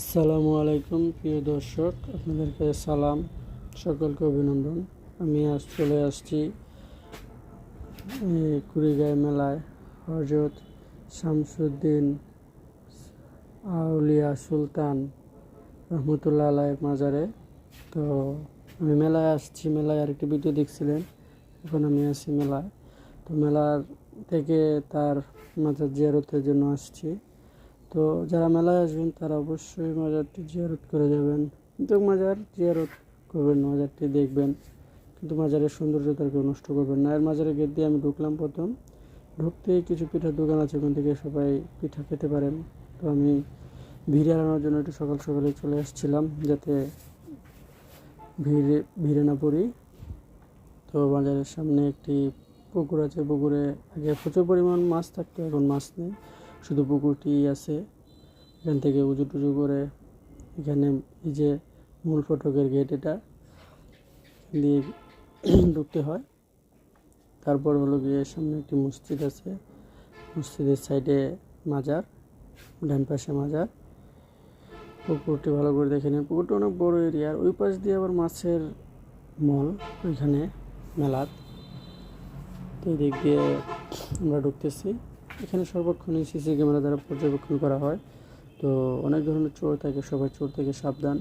আসসালামু আলাইকুম, প্রিয় দর্শক, আপনাদেরকে সালাম, সকলকে অভিনন্দন। আমি আজ চলে আসছি এই কুড়িগাঁও মেলায়। হজরত শামসুদ্দিন আউলিয়া সুলতান রহমতুল্লাহ আলাইয়ের মাজারে। তো আমি মেলায় আসছি, মেলায় আরেকটি ভিডিও দেখছিলেন, এখন আমি আসছি মেলায়। তো মেলার থেকে তার মাজার জিয়ারতের জন্য আসছি। তো যারা মেলায় আসবেন, তারা অবশ্যই মাজারটি জিয়ারত করে যাবেন। কিন্তু মাজার জিয়ারত করবেন মাজারটি দেখবেন। কিন্তু মাজারের সৌন্দর্যতা কেউ নষ্ট করবেন না। এর মাজারে গেট দিয়ে আমি ঢুকলাম প্রথম। ঢুকতেই কিছু পিঠার দোকান আছে, ওখান থেকে সবাই পিঠা খেতে পারেন। তো আমি ভিড় এড়ানোর জন্য একটু সকাল সকালে চলে আসছিলাম, যাতে ভিড়ে ভিড়ে না পড়ি। তো বাজারের সামনে একটি পুকুর আছে। পুকুরে আগে প্রচুর পরিমাণ মাছ থাকতো, এখন মাছ নেই। শুধু পুকুরটি আছে। এখান থেকে উঁচু টুজু করে এখানে এই যে মূল ফটকের গেট এটা দিয়ে ঢুকতে হয়। তারপর হলো গিয়ে সামনে একটি মসজিদ আছে। মসজিদের সাইডে মাজার, ডান পাশে মাজার। পুকুরটি ভালো করে দেখে নেন। পুকুরটা অনেক বড় এরিয়ার ওই পাশ দিয়ে আবার মাছের মল, ওইখানে মেলাত তো এই দিক দিয়ে আমরা ঢুকতেছি। এখানে সর্বক্ষণই সিসি ক্যামেরা দ্বারা পর্যবেক্ষণ করা হয়। তো অনেক ধরনের চোর থাকে, সবাই চোর থেকে সাবধান।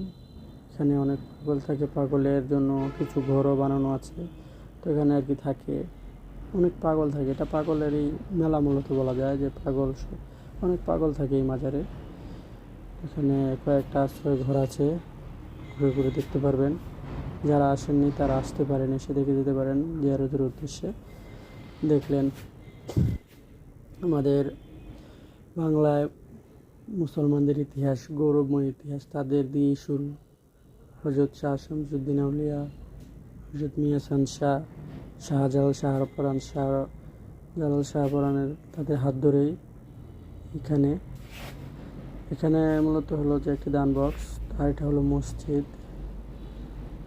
এখানে অনেক পাগল থাকে, পাগলের জন্য কিছু ঘরও বানানো আছে। তো এখানে আর কি থাকে। অনেক পাগল থাকে। এটা পাগলের এই মেলা মূলত বলা যায় যে পাগল অনেক পাগল থাকে এই মাজারে। এখানে কয়েকটা আশ্রয় ঘর আছে। ঘুরে ঘুরে দেখতে পারবেন। যারা আসেননি তারা আসতে পারেন, এসে দেখে যেতে পারেন জিয়ারতের উদ্দেশ্যে। দেখলেন। আমাদের বাংলায় মুসলমানদের ইতিহাস, গৌরবময় ইতিহাস, তাদের দিয়ে শুরু। হজরত শাহ শামসুদ্দিন আউলিয়া হজরত মিয়াসান শাহ, শাহজালাল শাহপরান শাহ, জালাল শাহপরানের তাদের হাত ধরেই এখানে। এখানে মূলত হলো যে একটি দান বক্স আর এটা হলো মসজিদ।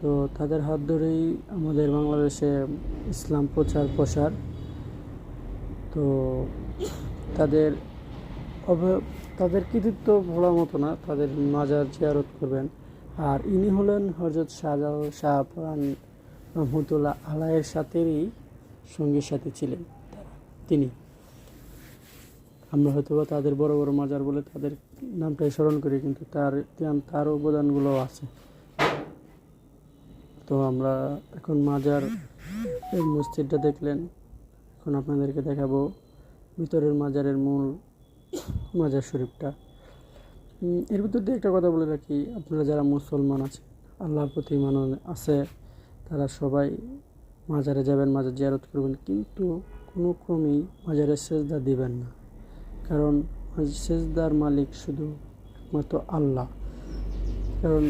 তো তাদের হাত ধরেই আমাদের বাংলাদেশে ইসলাম প্রচার প্রসার তো তাদের তাদের কৃতিত্ব ভোলার মতো না, তাদের মাজার জিয়ারত করবেন। আর ইনি হলেন হজরত শাহজাল শাহ পরান রহমতুল্লাহ আলাইয়ের সাথেই সঙ্গীর সাথে ছিলেন তিনি। আমরা হয়তো বা তাদের বড় বড় মাজার বলে তাদের নামটাই স্মরণ করি, কিন্তু তার তার অবদানগুলো আছে। তো আমরা এখন মাজার মসজিদটা দেখলেন। এখন আপনাদেরকে দেখাবো ভিতরের মাজারের মূল মাজার শরীফটা। এর ভিতর দিয়ে একটা কথা বলে রাখি, আপনারা যারা মুসলমান আছেন, আল্লাহর প্রতি মান আছে, তারা সবাই মাজারে যাবেন, মাজার জিয়ারত করবেন, কিন্তু কোনো ক্রমেই মাজারে সেজদা দিবেন না। কারণ সেজদার মালিক শুধু একমাত্র আল্লাহ। কারণ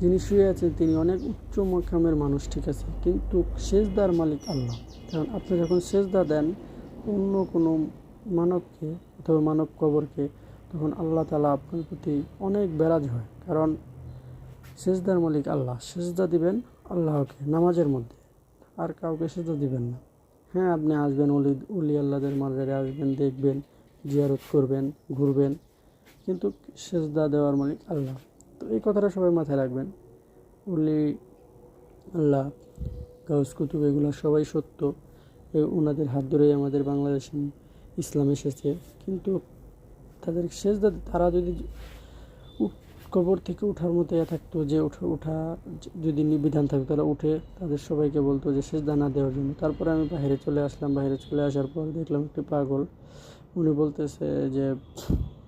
যিনি শুয়ে আছেন, তিনি অনেক উচ্চ মকামের মানুষ, ঠিক আছে? কিন্তু সেজদার মালিক আল্লাহ। কারণ আপনি যখন সেজদা দেন, অন্য কোনো মানবকে অথবা মানব কবরকে, তখন আল্লাহ তালা আপনার প্রতি অনেক বেরাজ হয়। কারণ সেজদার মালিক আল্লাহ। সেজদা দিবেন আল্লাহকে নামাজের মধ্যে। আর কাউকে সেজদা দিবেন না। হ্যাঁ আপনি আসবেন অলি অলি আল্লাহদের মাজারে আসবেন, দেখবেন, জিয়ারত করবেন, ঘুরবেন। কিন্তু সেজদা দেওয়ার মালিক আল্লাহ। তো এই কথাটা সবাই মাথায় রাখবেন। উলি আল্লাহ গাউস কুতুব এগুলো সবাই সত্য। ওনাদের হাত ধরেই আমাদের বাংলাদেশে ইসলাম এসেছে। কিন্তু তাদের শেষ তারা যদি উঠ- কবর থেকে ওঠার মতো ইয়ে থাকতো যে ওঠা ওঠা যদি নিবিধান থাকতো, তারা উঠে তাদের সবাইকে বলতো যে সেজদা না দেওয়ার জন্য। তারপরে আমি বাইরে চলে আসলাম। বাইরে চলে আসার পর দেখলাম একটি পাগল। উনি বলতেছে যে,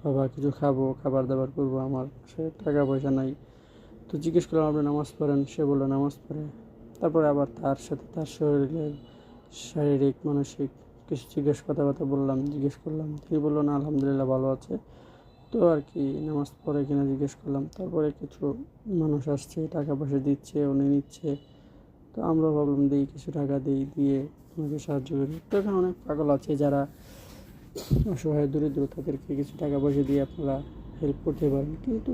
বাবা, কিছু খাব, খাবার দাবার করব আমার, সে টাকা পয়সা নাই। তো জিজ্ঞেস করলাম, আপনি নামাজ পড়েন? সে বলল, নামাজ পড়ে। তারপরে আবার তার সাথে তার শরীরের শারীরিক, মানসিক কিছু জিজ্ঞেস কথাবার্তা বললাম, জিজ্ঞেস করলাম। তিনি বলল, না, আলহামদুলিল্লাহ, ভালো আছে। তো আর কি, নামাজ পড়ে কিনা জিজ্ঞেস করলাম। তারপরে কিছু মানুষ আসছে, টাকা পয়সা দিচ্ছে, উনি নিচ্ছে। তো আমরা ভাবলাম, দিই, কিছু টাকা দিই, দিয়ে ওনাকে সাহায্য করি। তো এখানে অনেক পাগল আছে যারা অসহায়, দরিদ্র, তাদেরকে কিছু টাকা পয়সা দিয়ে আপনারা হেল্প করতে পারেন। কিন্তু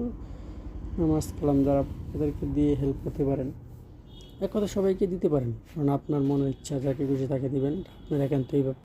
নামাজ কালাম যারা, তাদেরকে দিয়ে হেল্প করতে পারেন। এক কথা সবাইকে দিতে পারেন। কারণ আপনার মনের ইচ্ছা, যাকে খুশি তাকে দেবেন। আপনার একান্তই